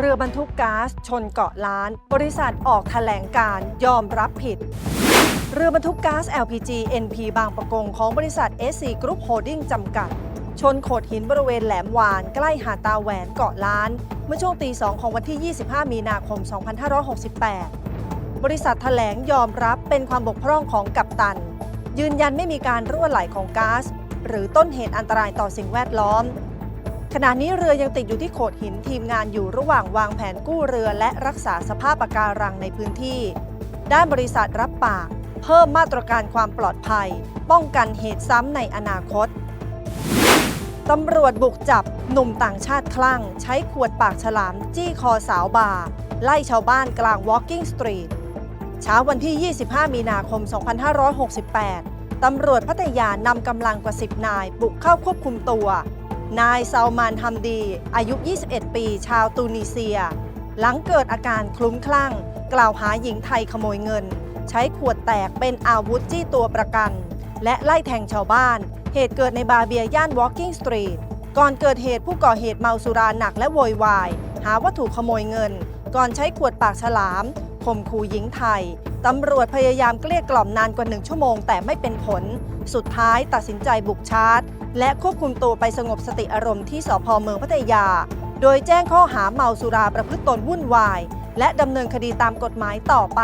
เรือบรรทุกก๊าซชนเกาะล้าน บริษัทออกแถลงการยอมรับผิด เรือบรรทุกก๊าซ LPG NP บางประกงของบริษัท SC Group Holding จำกัด ชนโขดหินบริเวณแหลมวาน ใกล้หาดตาแหวนเกาะล้าน เมื่อช่วงตี2ของวันที่ 25 มีนาคม 2568 บริษัทแถลงยอมรับเป็นความบกพร่องของกัปตัน ยืนยันไม่มีการรั่วไหลของก๊าซหรือต้นเหตุอันตรายต่อสิ่งแวดล้อม ขณะนี้เรือยังติดอยู่ที่โขดหินทีมงานอยู่ระหว่างวางแผนกู้เรือและรักษาสภาพปะการังในพื้นที่ ด้านบริษัทรับปาก เพิ่มมาตรการความปลอดภัย ป้องกันเหตุซ้ำในอนาคตตำรวจบุกจับหนุ่มต่างชาติคลั่ง ใช้ขวดปากฉลามจี้คอสาวบาร์ไล่ชาวบ้านกลาง Walking Street เช้าวันที่ 25 มีนาคม 2568 ตำรวจพัทยานำกำลังกว่า 10 นาย บุกเข้าควบคุมตัว นายซาลมานฮัมดี อายุ 21 ปี ชาวตูนิเซีย หลังเกิดอาการคลุ้มคลั่ง กล่าวหาหญิงไทยขโมยเงิน ใช้ขวดแตกเป็นอาวุธจี้ตัวประกัน และไล่แทงชาวบ้าน เหตุเกิดในบาร์เบียย่าน Walking Street ก่อนเกิดเหตุผู้ก่อเหตุเมาสุราหนักและโวยวาย หาว่าถูกขโมยเงิน ก่อนใช้ขวดปากฉลามข่มขู่หญิงไทย ตำรวจพยายามเกลี้ยกล่อมนานกว่าหนึ่งชั่วโมงแต่ไม่เป็นผล สุดท้ายตัดสินใจบุกชาร์จ และควบคุมตัวไปสงบสติอารมณ์ที่สพเมืองพัทยา โดยแจ้งข้อหาเมาสุราประพฤติตนวุ่นวาย และดำเนินคดีตามกฎหมายต่อไป